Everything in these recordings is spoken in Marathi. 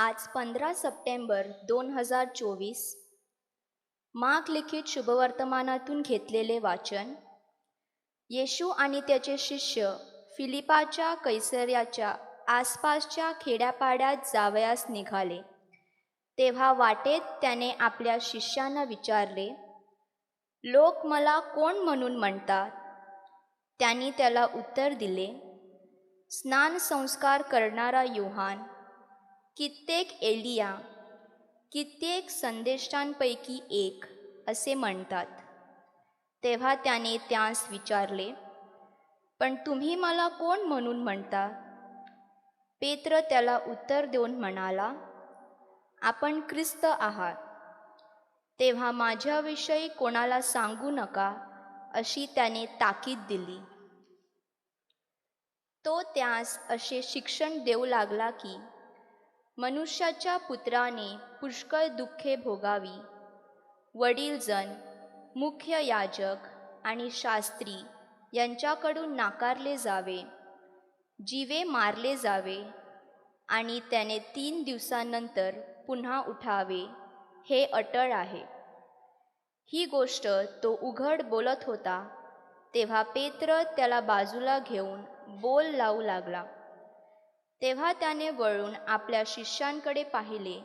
आज पंधरा सप्टेंबर दोन हजार चोवीस. माग लिखित शुभवर्तमानातून घेतलेले वाचन येशू आणि त्याचे शिष्य फिलिपाच्या कैसर्याच्या आसपासच्या खेड्यापाड्यात जावयास निघाले. तेव्हा वाटेत त्याने आपल्या शिष्यांना विचारले लोक मला कोण म्हणून म्हणतात? त्यांनी त्याला उत्तर दिले स्नान संस्कार करणारा युहान कित्येक एलिया कित्येक संदेष्टांपैकी एक असे म्हणतात. तेव्हा त्याने त्यास विचारले पण तुम्ही मला कोण म्हणून म्हणता? पेत्र त्याला उत्तर देऊन म्हणाला आपण ख्रिस्त आहात. तेव्हा माझ्याविषयी कोणाला सांगू नका अशी त्याने ताकीद दिली. तो त्यास असे शिक्षण देऊ लागला की मनुष्याच्या पुत्राने पुष्कळ दुःखे भोगावी. वडीलजन मुख्य याजक आणि शास्त्री यांच्याकडून नाकारले जावे जीवे मारले जावे आणि त्याने तीन दिवसानंतर पुन्हा उठावे हे अटळ आहे. ही गोष्ट तो उघड बोलत होता तेव्हा पेत्र त्याला बाजूला घेऊन बोल लावू लागला. तेव्हा त्याने वळून आपल्या शिष्यांकडे पाहिले.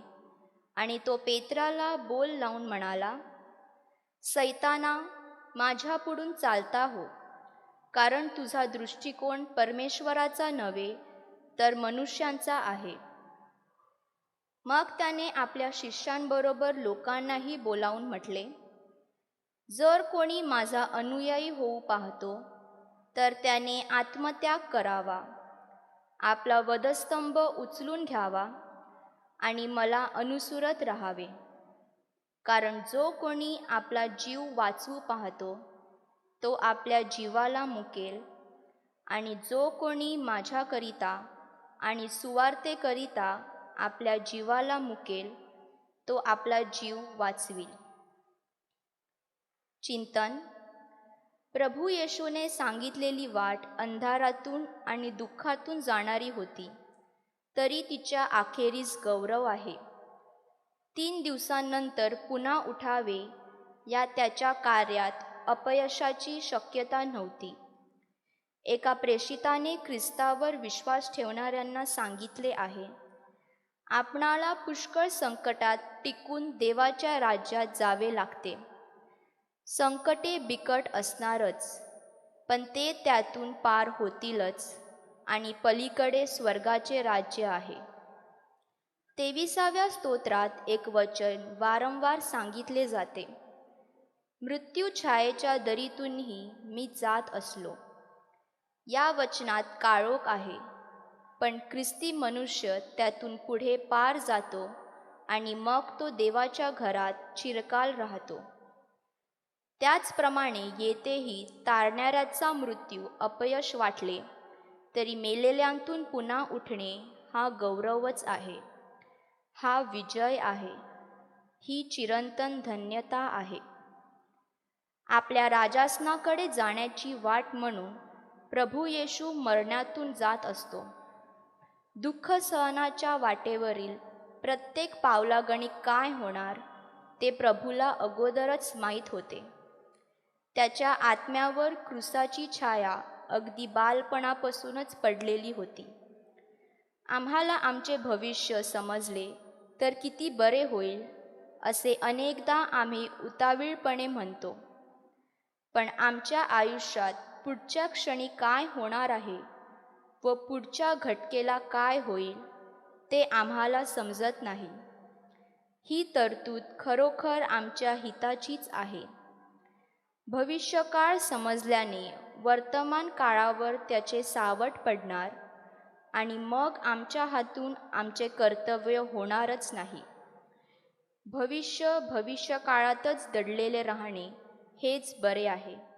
आणि तो पेत्राला बोल लावून म्हणाला सैताना माझ्यापुढून चालता हो. कारण तुझा दृष्टिकोन परमेश्वराचा नव्हे तर मनुष्यांचा आहे. मग त्याने आपल्या शिष्यांबरोबर लोकांनाही बोलावून म्हटले जर कोणी माझा अनुयायी होऊ पाहतो तर त्याने आत्मत्याग करावा. आपला वधस्तंभ उचलून घ्यावा आणि मला अनुसरत राहावे. कारण जो कोणी आपला जीव वाचवू पाहतो तो आपल्या जीवाला मुकेल आणि जो कोणी माझ्याकरिता आणि सुवार्तेकरिता आपल्या जीवाला मुकेल तो आपला जीव वाचवी चिंतन प्रभू येशूने सांगितलेली वाट अंधारातून आणि दुःखातून जाणारी होती. तरी तिच्या अखेरीस गौरव आहे. तीन दिवसांनंतर पुन्हा उठावे या त्याच्या कार्यात अपयशाची शक्यता नव्हती. एका प्रेषिताने ख्रिस्तावर विश्वास ठेवणाऱ्यांना सांगितले आहे आपणाला पुष्कळ संकटात टिकून देवाच्या राज्यात जावे लागते. संकटे बिकट असणारच पण ते त्यातून पार होतीलच आणि पलीकडे स्वर्गाचे राज्य आहे. तेविसाव्या स्तोत्रात एक वचन वारंवार सांगितले जाते. मृत्यू छायेच्या दरीतूनही मी जात असलो. या वचनात काळोख आहे पण ख्रिस्ती मनुष्य त्यातून पुढे पार जातो आणि मग तो देवाच्या घरात चिरकाल राहतो. त्याचप्रमाणे येथेही तारणाऱ्याचा मृत्यू अपयश वाटले तरी मेलेल्यांतून पुन्हा उठणे हा गौरवच आहे. हा विजय आहे. ही चिरंतन धन्यता आहे. आपल्या राजासनाकडे जाण्याची वाट म्हणून प्रभू येशू मरणातून जात असतो. दुःख सहनाच्या वाटेवरील प्रत्येक पावलागणी काय होणार ते प्रभूला अगोदरच माहीत होते. त्याच्या आत्म्यावर क्रुसाची छाया अगदी बालपणापासूनच पडलेली होती. आम्हाला आमचे भविष्य समजले तर किती बरे होईल असे अनेकदा आम्ही उतावीळपणे म्हणतो. पण आमच्या आयुष्यात पुढच्या क्षणी काय होणार आहे व पुढच्या घटकेला काय होईल ते आम्हाला समजत नाही. ही तरतूद खरोखर आमच्या हिताचीच आहे. भविष्यकाळ समजल्याने वर्तमान काळावर त्याचे सावट पडणार आणि मग आमच्या हातून आमचे कर्तव्य होणारच नाही. भविष्य भविष्यकाळातच दडलेले राहणे हेच बरे आहे.